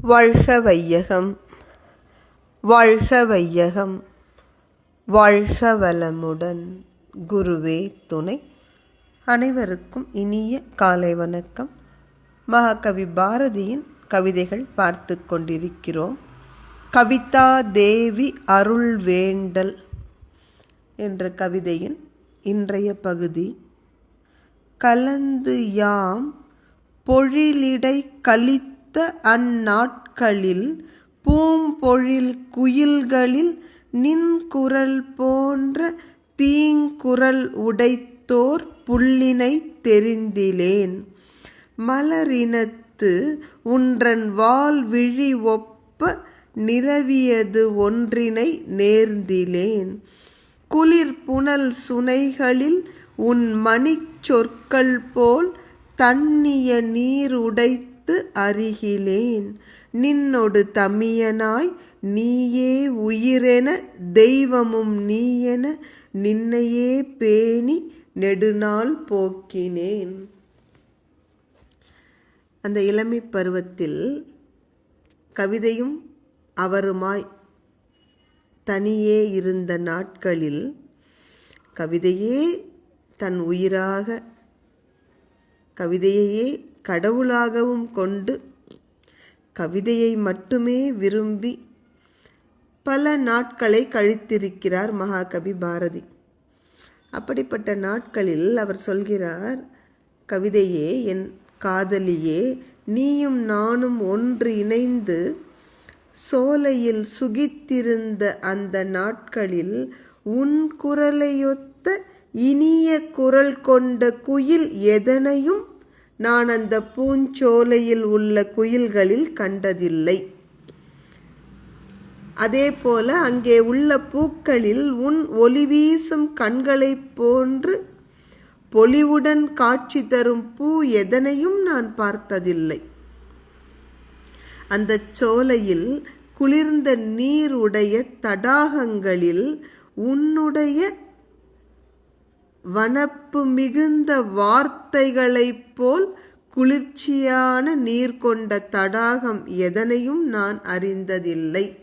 வாழ்க வையகம் வாழ்க வையகம் வாழ்க வளமுடன் குருவே துணை. அனைவருக்கும் இனிய காலை வணக்கம். மகாகவி பாரதியின் கவிதைகள் பார்த்து கொண்டிருக்கிறோம். கவிதா தேவி அருள் வேண்டல் என்ற கவிதையின் இன்றைய பகுதி. கலந்து யாம் பொழிலிடை அடுத்த அந்நாட்களில் பூம்பொழில் குயில்களில் நின்குரல் போன்ற தீங்குரல் உடைத்தோர் புள்ளினை தெரிந்திலேன். மலரினத்து உன்றன் வால் விழி ஒப்ப நிலவியது ஒன்றினை நேர்ந்திலேன். குளிர் புனல் சுனைகளில் உன் மணிச் சொற்கள் போல் தண்ணிய நீர் உடைத்து அருகிலேன் நின்னொடு தமியனாய் நீயே உயிரென தெய்வமும் நீயென நின்னையே பேணி நெடுநாள் போக்கினேன். அந்த இளமை பருவத்தில் கவிதையும் அவருமாய் தனியே இருந்த நாட்களில் கவிதையே தன் உயிராக கவிதையையே கடவுளாகவும் கொண்டு கவிதையை மட்டுமே விரும்பி பல நாட்களை கழித்திருக்கிறார் மகாகவி பாரதி. அப்படிப்பட்ட நாட்களில் அவர் சொல்கிறார் கவிதையே என் காதலியே நீயும் நானும் ஒன்று இணைந்து சோலையில் சுகித்திருந்த அந்த நாட்களில் உன் குரலையொத்த இனிய குரல் கொண்ட குயில் எதனையும் நான் அந்த பூஞ்சோலையில் உள்ள குயில்களில் கண்டதில்லை. அதே போல அங்கே உள்ள பூக்களில் உன் ஒளி வீசும் கண்களைப் போன்று பொலிவுடன் காட்சி தரும் பூ எதனையும் நான் பார்த்ததில்லை. அந்த சோலையில் குளிர்ந்த நீருடைய தடாகங்களில் உன்னுடைய வனப்பு மிகுந்த வார்த்தைகளைப் போல் குளிர்ச்சியான நீர் கொண்ட தடாகம் எதனையும் நான் அறிந்ததில்லை.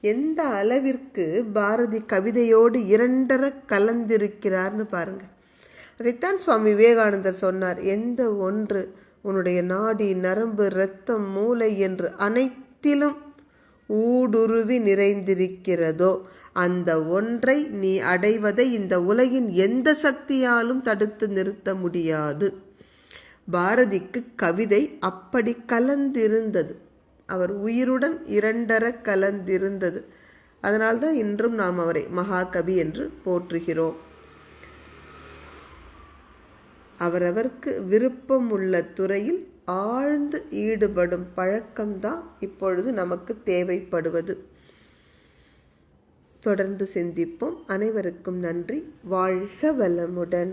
எந்த அளவிற்கு பாரதி கவிதையோடு இரண்டர கலந்திருக்கிறார்னு பாருங்க. அதைத்தான் சுவாமி விவேகானந்தர் சொன்னார் எந்த ஒன்று உன்னுடைய நாடி நரம்பு இரத்தம் மூளை என்று அனைத்திலும் ஊடுருவி நிறைந்திருக்கிறதோ? அந்த ஒன்றை நீ அடைவதை இந்த உலகின் எந்த சக்தியாலும் தடுத்து நிறுத்த முடியாது. பாரதிக்கு கவிதை அப்படி கலந்திருந்தது. அவர் உயிருடன் இரண்டர கலந்திருந்தது. அதனால்தான் இன்றும் நாம் அவரை மகாகவி என்று போற்றுகிறோம். அவரவருக்கு விருப்பம் உள்ள துறையில் ஆழ்ந்து ஈடுபடும் பழக்கம்தான் இப்பொழுது நமக்கு தேவைப்படுவது. தொடர்ந்து சிந்திப்போம். அனைவருக்கும் நன்றி. வாழ்க வளமுடன்.